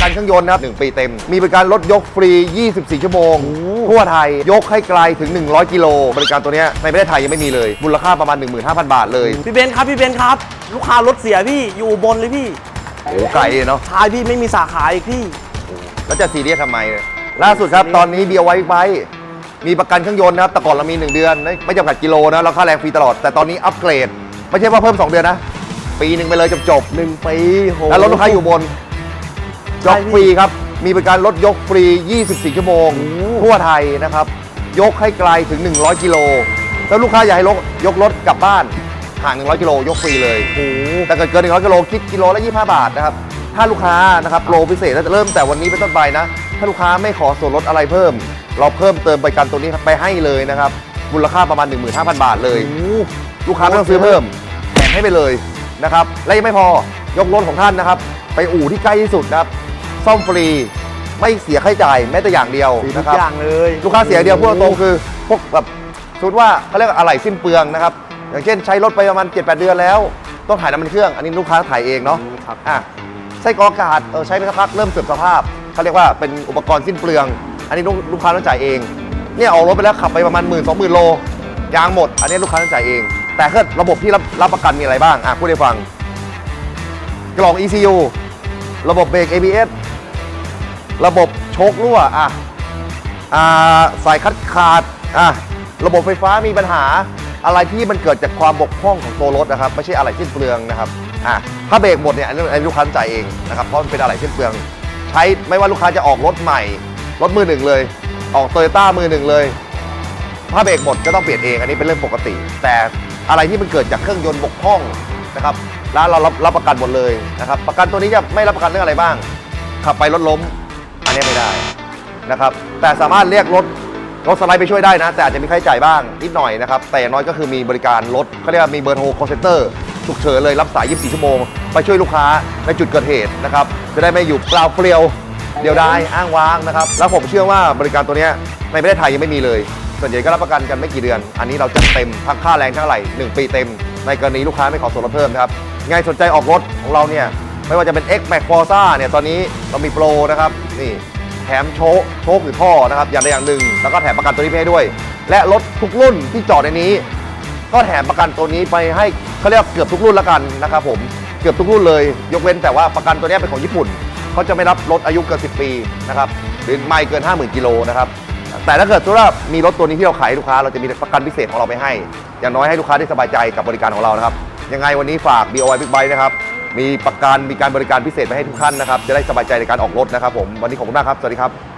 กันเครื่องยนต์นะครับ1ปีเต็ม มีบริการรถยกฟรี 24 ชั่วโมง ทั่วไทย ยกให้ไกลถึง 100 กิโล บริการตัวเนี้ยในประเทศไทยยังไม่มีเลย มูลค่าประมาณ 15,000 บาทเลย พี่เบนซ์ครับพี่เบนซ์ครับ ลูกค้ารถเสียพี่อยู่อุบนเลยพี่โอ้ไกลเนาะชายพี่ไม่มีสาขาอีกพี่ แล้วจะซีเรียสทำไมเนี่ยล่าสุดครับ ตอนนี้เบียร์ไว้ไบมีประกันเครื่องยนต์นะครับ แต่ก่อนเรามี 1 เดือน ไม่ไม่จำกัดกิโลนะแล้วค่าแรงฟรีตลอด แต่ตอนนี้อัปเกรด ไม่ใช่ว่าเพิ่ม 2 เดือนนะ ปีหนึ่งไปเลยจบจบหนึ่งปีโห ๆแล้วรถลูกค้าอยู่บนใช่ ยกฟรีครับ มีบริการรถยกฟรี 24 ชั่วโมง ทั่วไทยนะครับ ยกให้ไกลถึง 100 กิโล แล้วลูกค้าอยากให้รถยกรถกลับบ้านห่าง 100 กิโลยกฟรีเลยโอ้โหแต่เกิดเกิน 100 กิโลคิดกิโลละ 25 บาทนะครับ ถ้าลูกค้านะครับโปรพิเศษจะเริ่มแต่วันนี้เป็นต้นไปนะ ถ้าลูกค้าไม่ขอส่วนลดอะไรเพิ่ม เราเพิ่มเติมบริการตัวนี้ไปให้เลยนะครับ มูลค่าประมาณ 15,000 บาทเลย ลูกค้าไม่ต้องซื้อเพิ่มแถมให้ไปเลยนะครับ และยังไม่พอยกรถของท่านนะครับ ไปอู่ที่ใกล้ที่สุดนะครับ ซ่อมฟรี ไม่เสียค่าใช้จ่ายแม้แต่อย่างเดียวทุนะกครับ อย่างเลยลูกค้าเสียอย่างเดียวพูดตรงๆคือพวกแบบสมมติว่าเขาเรียกว่าอะไหล่สิ้นเปลืองนะครับ อย่างเช่นใช้รถไปประมาณ7-8 เดือนแล้ว ต้องถ่ายน้ำมันเครื่อง อันนี้ลูกค้าถ่ายเองเนาะครับ อะไส้กรอกอากาศเออใช้ไปสักพักเริ่มเสื่อมสภาพเขาเรียกว่าเป็นอุปกรณ์สิ้นเปลือง อันนี้ลูกลูกค้าต้องจ่ายเองเนี่ยออกรถไปแล้วขับไปประมาณหมื่นสองหมื่นโลยางหมด อันนี้ลูกค้าต้องจ่ายเอง แต่ถ้าระบบที่รับรับประกันมีอะไรบ้างอะพูดให้ฟัง กล่อง ECU ระบบเบรก ABS ระบบโชครั่วอะอ่าสายคัดขาดอะระบบไฟฟ้ามีปัญหาอะไรที่มันเกิดจากความบกพร่องของตัวรถนะครับไม่ใช่อะไรสิ้นเปลืองนะครับอะถ้าเบรกหมดเนี่ยอันนี้ลูกค้าจ่ายเองนะครับเพราะมันเป็นอะไรสิ้นเปลือง ใช้ไม่ว่าลูกค้าจะออกรถใหม่ รถมือหนึ่งเลย ออกโตโยต้ามือหนึ่งเลยถ้าเบรกหมดก็ต้องเปลี่ยนเองอันนี้เป็นเรื่องปกติ แต่อะไรที่มันเกิดจากเครื่องยนต์บกพร่องนะครับแล้วเรารับรับประกันหมดเลยนะครับประกันตัวนี้จะไม่รับประกันเรื่องอะไรบ้าง ขับไปรถล้ม อันนี้ไม่ได้นะครับแต่สามารถเรียกรถรถสไลด์ไปช่วยได้นะ แต่อาจจะมีค่าใช้จ่ายบ้างนิดหน่อยนะครับแต่อย่างน้อยก็คือมีบริการรถเขาเรียกว่ามีเบอร์โทร call center ฉุกเฉินเลยรับสาย 24 ชั่วโมง ไปช่วยลูกค้าในจุดเกิดเหตุนะครับจะได้ไม่อยู่เปล่าเปลี่ยวเดียวดายอ้างว้างนะครับแล้วผมเชื่อว่าบริการตัวนี้ในประเทศไทยยังไม่มีเลย ส่วนใหญ่ก็รับประกันกันไม่กี่เดือน อันนี้เราจัดเต็มทั้งค่าแรงทั้งไหนึ่งปีเต็ม ในกรณีลูกค้าไม่ขอส่วนลดเพิ่มครับไงสนใจออกรถของเราเนี่ยไม่ว่าจะเป็น X Max Forza เนี่ยตอนนี้เรามีโปรนะครับ นี่แถมโชคโชคหรือท่อนะครับอย่างใดอย่างหนึ่ง แล้วก็แถมประกันตัวนี้ไปให้ด้วย และรถทุกรุ่นที่จอดในนี้ ก็แถมประกันตัวนี้ไปให้เขาเรียกเกือบทุกรุ่นแล้วกันนะครับผมเกือบทุกรุ่นเลย ยกเว้นแต่ว่าประกันตัวนี้เป็นของญี่ปุ่นเขาจะไม่รับรถอายุเกิน 10 ปีนะครับหรือไม่เกิน 50,000กิโลนะครับแต่ถ้าเกิดว่ามีรถตัวนี้ที่เราขายลูกค้า เราจะมีประกันพิเศษของเราไปให้ อย่างน้อยให้ลูกค้าได้สบายใจกับบริการของเรานะครับยังไงวันนี้ฝาก BOY Big Bike นะครับ มีประกันมีการบริการพิเศษไปให้ทุกท่านนะครับ จะได้สบายใจในการออกรถนะครับผม วันนี้ขอบคุณมากครับ สวัสดีครับ